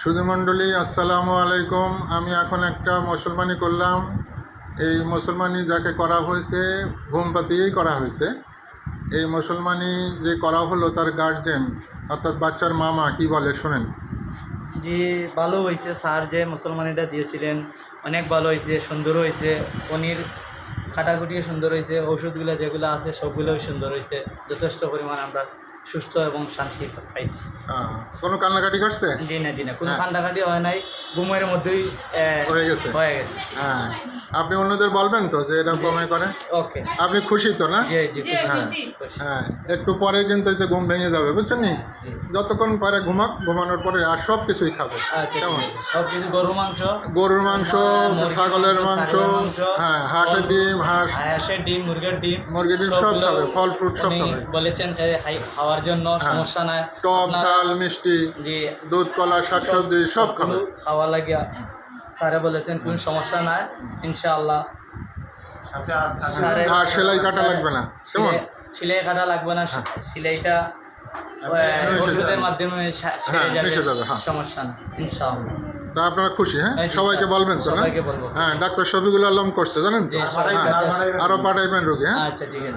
সুধীমণ্ডলী, আসসালামু আলাইকুম। আমি এখন একটা মুসলমানি করলাম। এই মুসলমানি যাকে করা হয়েছে ঘুম পাতিয়েই করা হয়েছে। এই মুসলমানি যে করা হলো তার গার্জেন অর্থাৎ বাচ্চার মামা, কি বলে শোনেন? জি, ভালো হয়েছে স্যার, যে মুসলমানিটা দিয়েছিলেন, অনেক ভালো হয়েছে, সুন্দর হয়েছে। পনির খাটাকুটিও সুন্দর হয়েছে, ওষুধগুলো যেগুলো আছে, সবগুলোই সুন্দর হয়েছে, যথেষ্ট পরিমাণ আমরা সুস্থ এবং শান্তি পাইছি কোনো কান্নাকাটি করছে জি না জি না কোনো কান্নাকাটি হয় নাই। ঘুমের মধ্যেই হয়ে গেছে? হয়ে গেছে। হ্যাঁ। আপনি অন্যদের বলবেন তো যে এটা কমে করে? ওকে। আপনি খুশি তো না? জি জি খুশি। হ্যাঁ। হ্যাঁ। একটু পরে কিন্তু যে ঘুম ভেঙে যাবে বুঝছেন নি? যতক্ষণ পারে ঘুমাক ঘুমানোর পরে আর সব কিছুই খাবে। আচ্ছা কেমন? সব কিছু গরু মাংস? গরুর মাংস ছাগলের মাংস হ্যাঁ হাঁসের ডিম হাঁস। হাঁসের ডিম মুরগির ডিম মুরগির ডিম সব খাবে, ফল ফ্রুট সব খাবে। বলেছেন খাওয়ার জন্য হ্যাঁ। সমস্যা নাই। টক ঝাল মিষ্টি যে দুধ কলা শাকসবজি সব খাবে। সবগুলো খাওয়া লাগে স্যারে বলেছেন কোন সমস্যা নাই ইনশাআল্লাহ। স্যারে- আর সেলাই কাটা লাগবে না। কেমন? সেলাই- কাটা লাগবে না সেলাইটা ওষুধের মাধ্যমে হ্যাঁ, যাবে হ্যাঁ। সমস্যা না ইনশাআল্লাহ। তা আপনারা খুশি হ্যাঁ? হ্যাঁ, সবাইকে বলবেন তো সবাইকে বলব। হ্যাঁ ডাক্তার শফিকুল আলম করছে জানেন তো? হ্যাঁ আরও পাঠাইবেন রোগী হ্যাঁ? আচ্ছা ঠিক আছে।